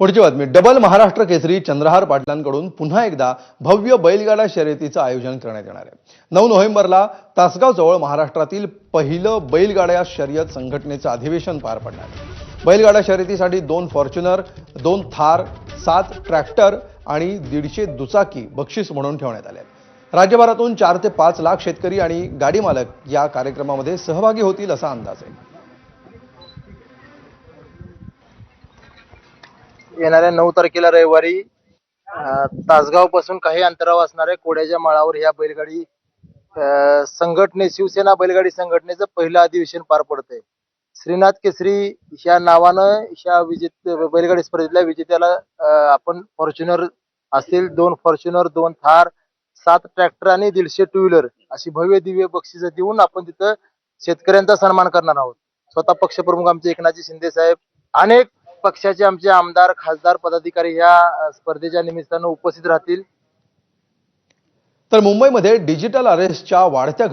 पुढची बातमी. डबल महाराष्ट्र केसरी चंद्रहार पाटलांकडून पुन्हा एकदा भव्य बैलगाडा शर्यतीचं आयोजन करण्यात येणार आहे. नऊ नोव्हेंबरला तासगावजवळ महाराष्ट्रातील पहिलं बैलगाड्या शर्यत संघटनेचं अधिवेशन पार पडणार आहे. बैलगाडा शर्यतीसाठी दोन फॉर्च्युनर दोन थार सात ट्रॅक्टर आणि दीडशे दुचाकी बक्षीस म्हणून ठेवण्यात आले राज्यभरातून चार ते पाच लाख शेतकरी आणि गाडी मालक या कार्यक्रमामध्ये सहभागी होतील असा अंदाज आहे. येणाऱ्या नऊ तारखेला रविवारी तासगावपासून काही अंतरावर असणाऱ्या कोड्याच्या माळावर ह्या बैलगाडी संघटने शिवसेना बैलगाडी संघटनेचं पहिलं अधिवेशन पार पडतंय. श्रीनाथ केसरी ह्या नावानं ह्या विजेत बैलगाडी स्पर्धेतल्या विजेत्याला आपण फॉर्च्युनर असतील दोन फॉर्च्युनर दोन थार सात ट्रॅक्टर आणि दीडशे टू व्हीलर अशी भव्य दिव्य बक्षिस देऊन आपण तिथं शेतकऱ्यांचा सन्मान करणार आहोत. स्वतः पक्षप्रमुख आमचे एकनाथजी शिंदे साहेब अनेक पक्षाचे आमचे आमदार खासदार पदाधिकारी ह्या स्पर्धेच्या निमित्तानं उपस्थित राहतील. तर मुंबईमध्ये डिजिटल अरेस्टच्या वाढत्या